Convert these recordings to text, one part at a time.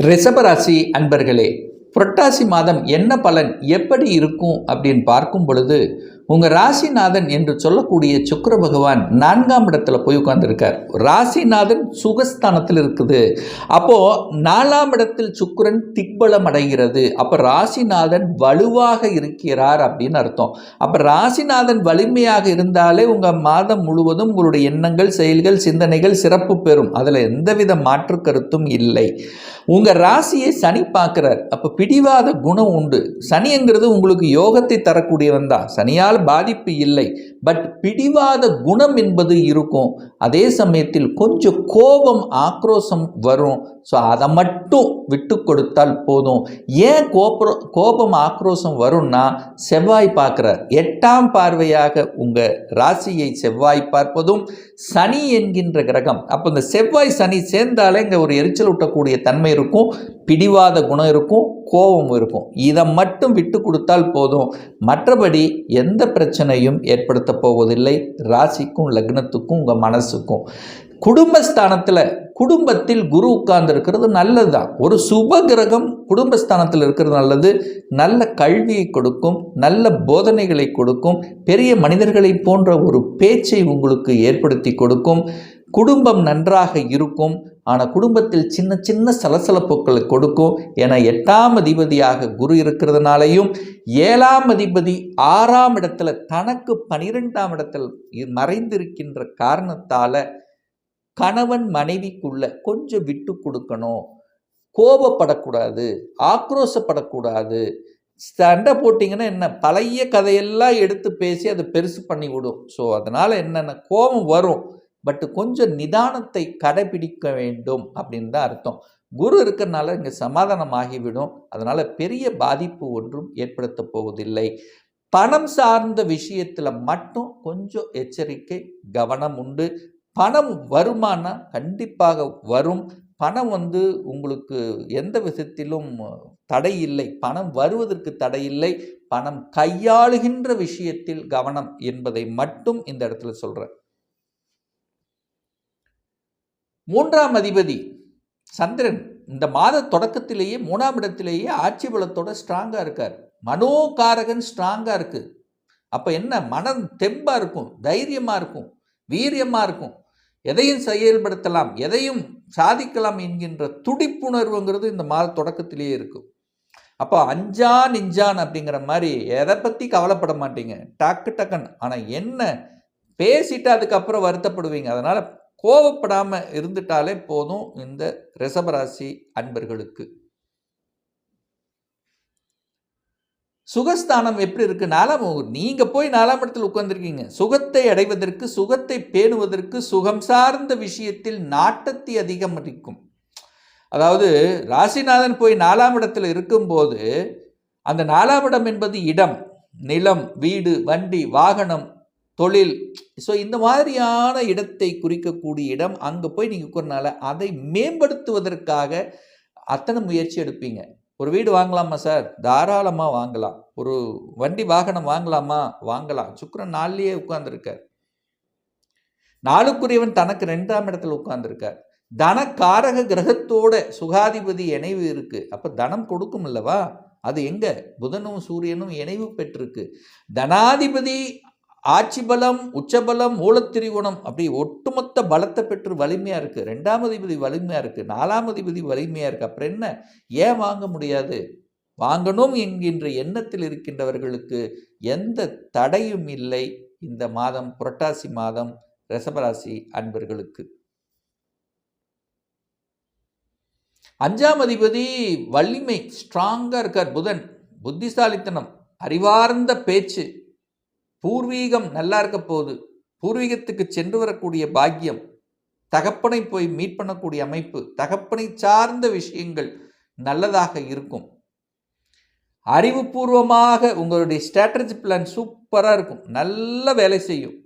ரிஷபராசி அன்பர்களே புரட்டாசி மாதம் என்ன பலன் எப்படி இருக்கும் அப்படின்னு பார்க்கும் பொழுது உங்கள் ராசிநாதன் என்று சொல்லக்கூடிய சுக்கர பகவான் நான்காம் இடத்துல போய் உட்கார்ந்துருக்கார். ராசிநாதன் சுகஸ்தானத்தில் இருக்குது. அப்போது நாலாம் இடத்தில் சுக்கரன் திக்பலம் அடைகிறது. அப்போ ராசிநாதன் வலுவாக இருக்கிறார் அப்படின்னு அர்த்தம். அப்போ ராசிநாதன் வலிமையாக இருந்தாலே உங்கள் மாதம் முழுவதும் உங்களுடைய எண்ணங்கள் செயல்கள் சிந்தனைகள் சிறப்பு பெறும். அதில் எந்தவித மாற்று கருத்தும் இல்லை. உங்கள் ராசியை சனி பார்க்குறார். அப்போ பிடிவாத குணம் உண்டு. சனிங்கிறது உங்களுக்கு யோகத்தை தரக்கூடியவன் தான். சனியால் பாதிப்பு இல்லை. பட் பிடிவாத குணம் என்பது இருக்கும். அதே சமயத்தில் கொஞ்சம் கோபம் ஆக்ரோஷம் வரும். ஸோ அதை மட்டும் விட்டு கொடுத்தால் போதும். ஏன் கோபுர கோபம் ஆக்ரோஷம் வரும்னா செவ்வாய் பார்க்குறார். எட்டாம் பார்வையாக உங்கள் ராசியை செவ்வாய் பார்ப்பதும் சனி என்கின்ற கிரகம். அப்போ இந்த செவ்வாய் சனி சேர்ந்தாலே இங்கே ஒரு எரிச்சல் ஊட்டக்கூடிய தன்மை இருக்கும். பிடிவாத குணம் இருக்கும் கோபம் இருக்கும். இதை மட்டும் விட்டு கொடுத்தால் போதும். மற்றபடி எந்த பிரச்சனையும் ஏற்படுத்த போவதில்லை. ராசிக்கும் லக்னத்துக்கும் உங்கள் மனசுக்கும். குடும்பஸ்தானத்தில் குடும்பத்தில் குரு உட்கார்ந்து இருக்கிறது நல்லது தான் ஒரு சுப கிரகம் குடும்பஸ்தானத்தில் இருக்கிறது நல்லது. நல்ல கல்வியை கொடுக்கும் நல்ல போதனைகளை கொடுக்கும். பெரிய மனிதர்களை போன்ற ஒரு பேச்சை உங்களுக்கு ஏற்படுத்தி கொடுக்கும். குடும்பம் நன்றாக இருக்கும் ஆனால் குடும்பத்தில் சின்ன சின்ன சலசலப்புகளை கொடுக்கும் என எட்டாம் அதிபதியாக குரு இருக்கிறதுனாலையும் ஏழாம் அதிபதி ஆறாம் இடத்துல தனக்கு பனிரெண்டாம் இடத்தில் மறைந்திருக்கின்ற காரணத்தால் கணவன் மனைவிக்குள்ள கொஞ்சம் விட்டு கொடுக்கணும். கோபப்படக்கூடாது ஆக்ரோஷப்படக்கூடாது. சண்டை போட்டிங்கன்னா என்ன பழைய கதையெல்லாம் எடுத்து பேசி அதை பெருசு பண்ணி விடும் ஸோ அதனால் என்னென்ன கோபம் வரும் பட் கொஞ்சம் நிதானத்தை கடைபிடிக்க வேண்டும் அப்படின்னு தான் அர்த்தம். குரு இருக்கிறனால இங்கே சமாதானம் ஆகிவிடும் அதனால் பெரிய பாதிப்பு ஒன்றும் ஏற்படுத்த போவதில்லை. பணம் சார்ந்த விஷயத்தில் மட்டும் கொஞ்சம் எச்சரிக்கை கவனம் உண்டு. பணம் வருமானா கண்டிப்பாக வரும். பணம் வந்து உங்களுக்கு எந்த விதத்திலும் தடை இல்லை. பணம் வருவதற்கு தடை இல்லை. பணம் கையாளுகின்ற விஷயத்தில் கவனம் என்பதை மட்டும் இந்த இடத்துல சொல்கிறேன் மூன்றாம் அதிபதி சந்திரன் இந்த மாத தொடக்கத்திலேயே மூணாம் இடத்திலேயே ஆட்சி பலத்தோட ஸ்ட்ராங்காக இருக்கார். மனோகாரகன் ஸ்ட்ராங்காக இருக்குது அப்போ என்ன? மனம் தெம்பாக இருக்கும் தைரியமாக இருக்கும் வீரியமாக இருக்கும். எதையும் செயல்படுத்தலாம் எதையும் சாதிக்கலாம் என்கின்ற துடிப்புணர்வுங்கிறது இந்த மாத தொடக்கத்திலேயே இருக்கும். அப்போ அஞ்சா நிஞ்சான் அப்படிங்கிற மாதிரி எதை பற்றி கவலைப்பட மாட்டீங்க? டக்கு டக்குன்னு. ஆனால் என்ன? பேசிட்டு அதுக்கப்புறம் வருத்தப்படுவீங்க. அதனால் கோவப்படாமல் இருந்துட்டாலே போதும் இந்த ரிசபராசி அன்பர்களுக்கு. சுகஸ்தானம் எப்படி இருக்கு? நாலாம் நீங்கள் போய் நாலாம் இடத்தில் உட்கார்ந்துருக்கீங்க. சுகத்தை அடைவதற்கு சுகத்தை பேணுவதற்கு சுகம் சார்ந்த விஷயத்தில் நாட்டத்தை அதிகம் இருக்கும் அதாவது ராசிநாதன் போய் நாலாம் இடத்தில் இருக்கும்போது அந்த நாலாம் இடம் என்பது இடம். நிலம் வீடு வண்டி வாகனம் தொழில். ஸோ இந்த மாதிரியான இடத்தை குறிக்கக்கூடிய இடம் அங்கே போய் நீங்கள் உட்கறனால அதை மேம்படுத்துவதற்காக அத்தனை முயற்சி எடுப்பீங்க. ஒரு வீடு வாங்கலாமா சார்? தாராளமாக வாங்கலாம். ஒரு வண்டி வாகனம் வாங்கலாமா? வாங்கலாம். சுக்கரன் நாள்லேயே உட்கார்ந்துருக்கார். நாளுக்குரியவன் தனக்கு ரெண்டாம் இடத்துல உட்கார்ந்துருக்கார். தனக்காரக கிரகத்தோட சுகாதிபதி இணைவு இருக்குது அப்போ தனம் கொடுக்கும் அல்லவா? அது எங்கே? புதனும் சூரியனும் இணைவு பெற்றிருக்கு. தனாதிபதி ஆட்சி பலம் உச்சபலம் மூலத்திரிகுணம் அப்படி ஒட்டுமொத்த பலத்தை பெற்று வலிமையாக இருக்குது ரெண்டாம் அதிபதி வலிமையாக இருக்குது நாலாம் அதிபதி வலிமையாக இருக்குது அப்புறம் என்ன? ஏன் வாங்க முடியாது? வாங்கணும் என்கின்ற எண்ணத்தில் இருக்கின்றவர்களுக்கு எந்த தடையும் இல்லை இந்த மாதம் புரட்டாசி மாதம் ரசபராசி அன்பர்களுக்கு. அஞ்சாம் அதிபதி வலிமை ஸ்ட்ராங்காக இருக்கார் புதன். புத்திசாலித்தனம் அறிவார்ந்த பேச்சு. பூர்வீகம் நல்லா இருக்க போகுது. பூர்வீகத்துக்கு சென்று வரக்கூடிய பாக்கியம் தகப்பனை போய் மீட் பண்ணக்கூடிய அமைப்பு தகப்பனை சார்ந்த விஷயங்கள் நல்லதாக இருக்கும். அறிவுபூர்வமாக உங்களுடைய ஸ்ட்ராட்டஜி பிளான் சூப்பராக இருக்கும். நல்ல வேலை செய்யும்.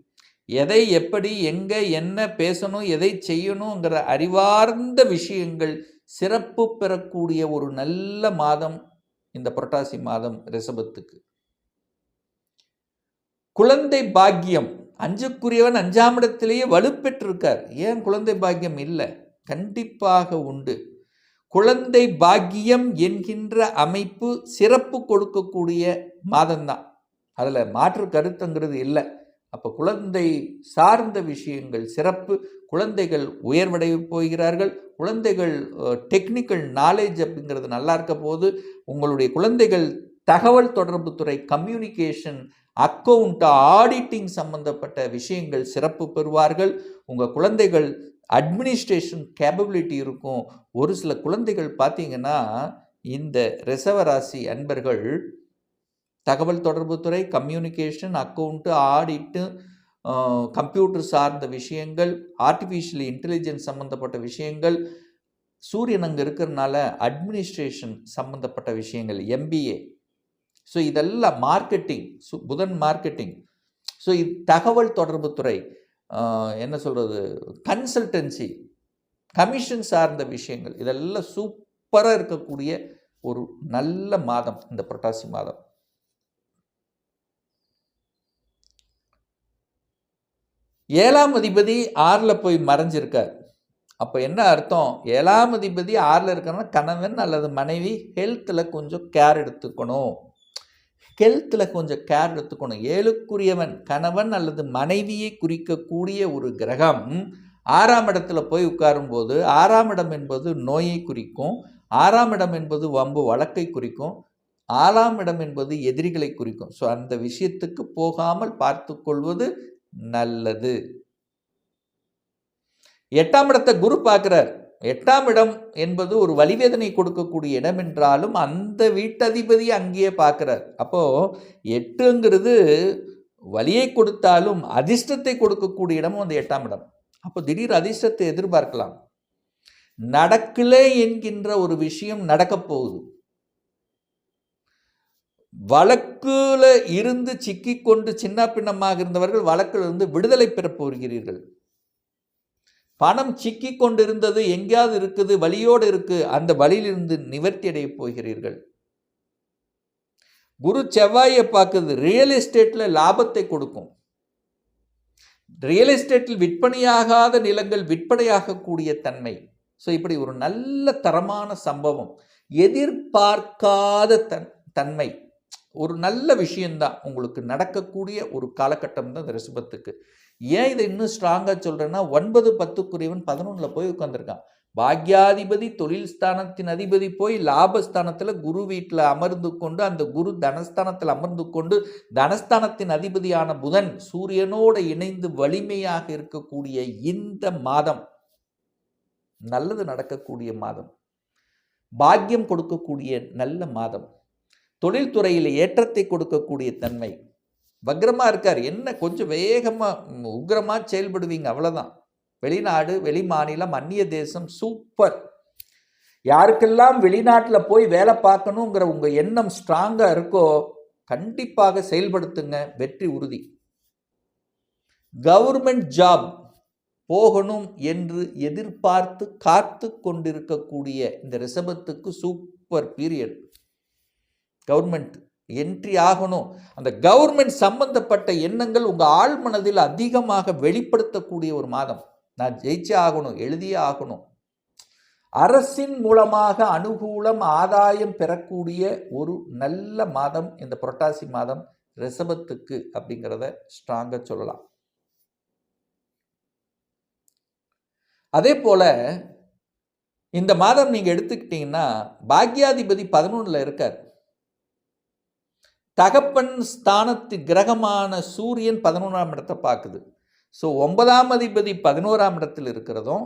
எதை எப்படி எங்கே என்ன பேசணும் எதை செய்யணுங்கிற அறிவார்ந்த விஷயங்கள் சிறப்பு பெறக்கூடிய ஒரு நல்ல மாதம் இந்த புரட்டாசி மாதம் ரிஷபத்துக்கு. குழந்தை பாக்கியம். அஞ்சுக்குரியவன் அஞ்சாம் இடத்திலேயே வலுப்பெற்றிருக்கார். ஏன் குழந்தை பாக்கியம் இல்லை? கண்டிப்பாக உண்டு. குழந்தை பாக்கியம் என்கின்ற அமைப்பு சிறப்பு கொடுக்கக்கூடிய மாதம்தான். அதில் மாற்று கருத்துங்கிறது இல்லை. அப்போ குழந்தை சார்ந்த விஷயங்கள் சிறப்பு. குழந்தைகள் உயர்வடைய போகிறார்கள். குழந்தைகள் டெக்னிக்கல் நாலேஜ் அப்படிங்கிறது நல்லா இருக்க போது உங்களுடைய குழந்தைகள் தகவல் தொடர்புத்துறை கம்யூனிகேஷன் அக்கௌண்ட் ஆடிட்டிங் சம்பந்தப்பட்ட விஷயங்கள் சிறப்பு பெறுவார்கள். உங்கள் குழந்தைகள் அட்மினிஸ்ட்ரேஷன் கேப்பபிலிட்டி இருக்கும். ஒரு சில குழந்தைகள் பார்த்தீங்கன்னா இந்த ரிசவராசி அன்பர்கள் தகவல் தொடர்புத்துறை கம்யூனிகேஷன் அக்கௌண்ட்டு ஆடிட்டு கம்ப்யூட்டர் சார்ந்த விஷயங்கள் ஆர்டிஃபிஷியல் இன்டெலிஜென்ஸ் சம்மந்தப்பட்ட விஷயங்கள் சூரியன் அங்கே இருக்கிறனால அட்மினிஸ்ட்ரேஷன் சம்மந்தப்பட்ட விஷயங்கள் எம்பிஏ ஸோ இதெல்லாம் மார்க்கெட்டிங் சு புதன் மார்க்கெட்டிங் ஸோ இது தகவல் தொடர்புத்துறை என்ன சொல்கிறது கன்சல்டன்சி கமிஷன் சார்ந்த விஷயங்கள் இதெல்லாம் சூப்பராக இருக்கக்கூடிய ஒரு நல்ல மாதம் இந்த புரட்டாசி மாதம். ஏழாம் அதிபதி ஆறில் போய் மறைஞ்சிருக்கார். அப்போ என்ன அர்த்தம்? ஏழாம் அதிபதி ஆறில் இருக்கிறனா கணவன் அல்லது மனைவி ஹெல்த்தில் கொஞ்சம் கேர் எடுத்துக்கணும். ஹெல்த்தில் கொஞ்சம் கேர் எடுத்துக்கணும். ஏழுக்குரியவன் கணவன் அல்லது மனைவியை குறிக்கக்கூடிய ஒரு கிரகம் ஆறாம் இடத்துல போய் உட்காரும்போது ஆறாம் இடம் என்பது நோயை குறிக்கும் ஆறாம் இடம் என்பது வம்பு வழக்கை குறிக்கும் ஆறாம் இடம் என்பது எதிரிகளை குறிக்கும். ஸோ அந்த விஷயத்துக்கு போகாமல் பார்த்து கொள்வது நல்லது. எட்டாம் இடத்தை குரு பார்க்குறார். எட்டாம் இடம் என்பது ஒரு வலிவேதனை கொடுக்கக்கூடிய இடம் என்றாலும் அந்த வீட்டதிபதி அங்கேயே பார்க்குறார். அப்போது எட்டுங்கிறது வலியை கொடுத்தாலும் அதிர்ஷ்டத்தை கொடுக்கக்கூடிய இடமும் அந்த எட்டாம் இடம். அப்போ திடீர் அதிர்ஷ்டத்தை எதிர்பார்க்கலாம். நடக்கலே என்கின்ற ஒரு விஷயம் நடக்கப் போகுது. வழக்குல இருந்து சிக்கிக்கொண்டு சின்ன பின்னமாக இருந்தவர்கள் வழக்கிலிருந்து விடுதலை பெறப் போகிறீர்கள். பணம் சிக்கி கொண்டிருந்தது எங்கேயாவது இருக்குது வழியோடு இருக்கு அந்த வழியிலிருந்து நிவர்த்தி அடைய போகிறீர்கள். குரு செவ்வாயை பார்க்குது ரியல் எஸ்டேட்டில் லாபத்தை கொடுக்கும். ரியல் எஸ்டேட்டில் விற்பனையாகாத நிலங்கள் விற்பனையாகக்கூடிய தன்மை. ஸோ இப்படி ஒரு நல்ல தரமான சம்பவம் எதிர்பார்க்காத தன் தன்மை. ஒரு நல்ல விஷயந்தான் உங்களுக்கு நடக்கக்கூடிய ஒரு காலகட்டம் தான் இந்த ரிஷபத்துக்கு. ஏன் இதை இன்னும் ஸ்ட்ராங்காக சொல்கிறேன்னா ஒன்பது பத்துக்குரியவன் பதினொன்றில் போய் உட்காந்துருக்கான் பாக்யாதிபதி தொழில் ஸ்தானத்தின் அதிபதி போய் லாபஸ்தானத்தில் குரு வீட்டில் அமர்ந்து கொண்டு அந்த குரு தனஸ்தானத்தில் அமர்ந்து கொண்டு தனஸ்தானத்தின் அதிபதியான புதன் சூரியனோடு இணைந்து வலிமையாக இருக்கக்கூடிய இந்த மாதம் நல்லது நடக்கக்கூடிய மாதம் பாக்கியம் கொடுக்கக்கூடிய நல்ல மாதம் தொழில்துறையில் ஏற்றத்தை கொடுக்கக்கூடிய தன்மை வக்ரமாக இருக்கார். என்ன கொஞ்சம் வேகமாக உக்ரமாக செயல்படுவீங்க. அவ்வளோதான் வெளிநாடு வெளி மாநிலம் அந்நிய தேசம் சூப்பர் யாருக்கெல்லாம் வெளிநாட்டில் போய் வேலை பார்க்கணுங்கிற உங்கள் எண்ணம் ஸ்ட்ராங்காக இருக்கோ கண்டிப்பாக செயல்படுத்துங்க. வெற்றி உறுதி. கவர்மெண்ட் ஜாப் போகணும் என்று எதிர்பார்த்து காத்து கொண்டிருக்கக்கூடிய இந்த ரிசபத்துக்கு சூப்பர் பீரியட் கவர்மெண்ட் என்ட்ரி ஆகணும். அந்த கவர்மெண்ட் சம்பந்தப்பட்ட எண்ணங்கள் உங்கள் ஆள் மனதில் அதிகமாக வெளிப்படுத்தக்கூடிய ஒரு மாதம். நான் ஜெயிச்சே ஆகணும் எழுதியே ஆகணும். அரசின் மூலமாக அனுகூலம் ஆதாயம் பெறக்கூடிய ஒரு நல்ல மாதம் இந்த புரட்டாசி மாதம் ரிசபத்துக்கு அப்படிங்கிறத ஸ்ட்ராங்காக சொல்லலாம். அதே போல் இந்த மாதம் நீங்கள் எடுத்துக்கிட்டிங்கன்னா பாக்யாதிபதி பதினொன்றில் இருக்கார். தகப்பன் ஸ்தானத்து கிரகமான சூரியன் பதினொன்றாம் இடத்தை பார்க்குது. ஸோ ஒன்பதாம் அதிபதி பதினோராம் இடத்தில் இருக்கிறதும்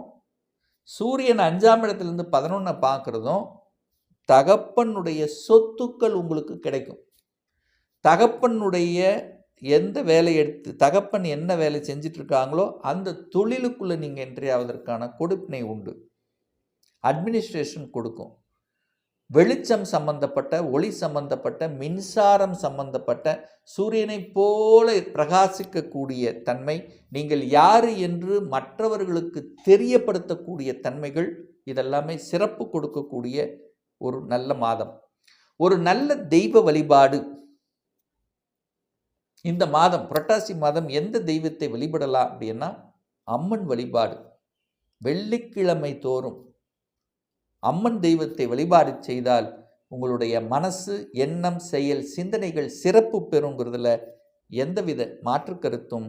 சூரியன் அஞ்சாம் இடத்துலேருந்து பதினொன்றை பார்க்குறதும் தகப்பனுடைய சொத்துக்கள் உங்களுக்கு கிடைக்கும். தகப்பனுடைய எந்த வேலை எடுத்து தகப்பன் என்ன வேலை செஞ்சிட்ருக்காங்களோ அந்த தொழிலுக்குள்ளே நீங்கள் என்ட்ரி ஆவதற்கான கொடுப்பினை உண்டு. அட்மினிஸ்ட்ரேஷன் கொடுக்கும். வெளிச்சம் சம்பந்தப்பட்ட ஒளி சம்பந்தப்பட்ட மின்சாரம் சம்பந்தப்பட்ட சூரியனைப் போல பிரகாசிக்கக்கூடிய தன்மை நீங்கள் யார் என்று மற்றவர்களுக்கு தெரியப்படுத்தக்கூடிய தன்மைகள் இதெல்லாமே சிறப்பு கொடுக்கக்கூடிய ஒரு நல்ல மாதம். ஒரு நல்ல தெய்வ வழிபாடு. இந்த மாதம் புரட்டாசி மாதம் எந்த தெய்வத்தை வழிபடலாம் அப்படின்னா அம்மன் வழிபாடு. வெள்ளிக்கிழமை தோறும். அம்மன் தெய்வத்தை வழிபாடு செய்தால் உங்களுடைய மனசு எண்ணம் செயல் சிந்தனைகள் சிறப்பு பெறுங்கிறதுல எந்தவித மாற்று கருத்தும்